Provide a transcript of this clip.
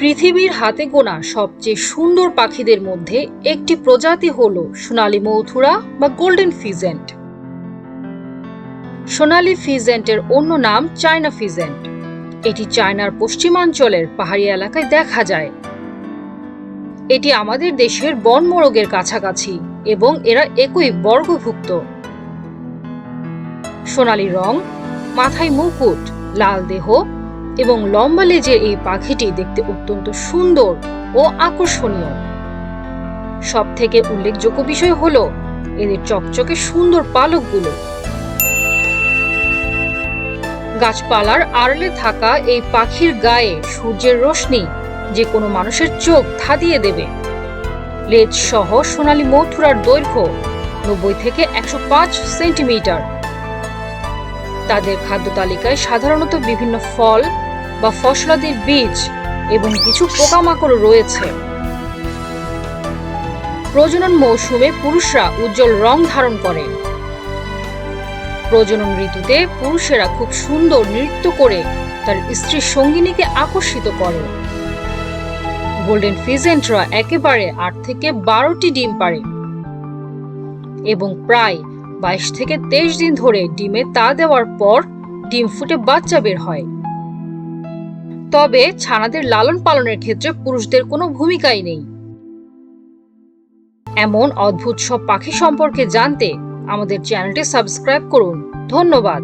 পৃথিবীর হাতে গোনা সবচেয়ে সুন্দর পাখিদের মধ্যে একটি প্রজাতি হল সোনালী মৌথুরা বা গোল্ডেন ফিজেন্ট। সোনালি ফিজেন্টের অন্য নাম চায়না ফিজেন্ট। এটি চায়নার পশ্চিমাঞ্চলের পাহাড়ি এলাকায় দেখা যায়। এটি আমাদের দেশের বনমোরগের কাছাকাছি এবং এরা একই বর্গভুক্ত। সোনালী রং, মাথায় মুকুট, লাল দেহ এবং লম্বা লেজের এই পাখিটি দেখতে অত্যন্ত সুন্দর ও আকর্ষণীয়। সব থেকে উল্লেখযোগ্য বিষয় হল, এদের চকচকে সুন্দর পালকগুলো। গাছপালার আড়লে থাকা এই পাখির গায়ে সূর্যের রশ্মি যে কোনো মানুষের চোখ ধাঁধিয়ে দেবে। লেজ সহ সোনালী মথুরার দৈর্ঘ্য নব্বই থেকে একশো পাঁচ সেন্টিমিটার। তাদের খাদ্য তালিকায় সাধারণত বিভিন্ন ফল বা ফসলাদির বীজ এবং কিছু পোকামাকড় রয়েছে। প্রজনন মৌসুমে পুরুষরা উজ্জ্বল রং ধারণ করে। প্রজনন ঋতুতে পুরুষেরা খুব সুন্দর নৃত্য করে তার স্ত্রীর সঙ্গিনীকে আকর্ষিত করে। গোল্ডেন ফিজেন্টরা একেবারে আট থেকে বারোটি ডিম পারে এবং প্রায় বাইশ থেকে তেইশ দিন ধরে ডিমে তা দেওয়ার পর ডিম ফুটে বাচ্চা বের হয়। তবে ছানাদের লালন পালনের ক্ষেত্রে পুরুষদের কোনো ভূমিকাই নেই। এমন অদ্ভুত সব পাখি সম্পর্কে জানতে আমাদের চ্যানেলটি সাবস্ক্রাইব করুন। ধন্যবাদ।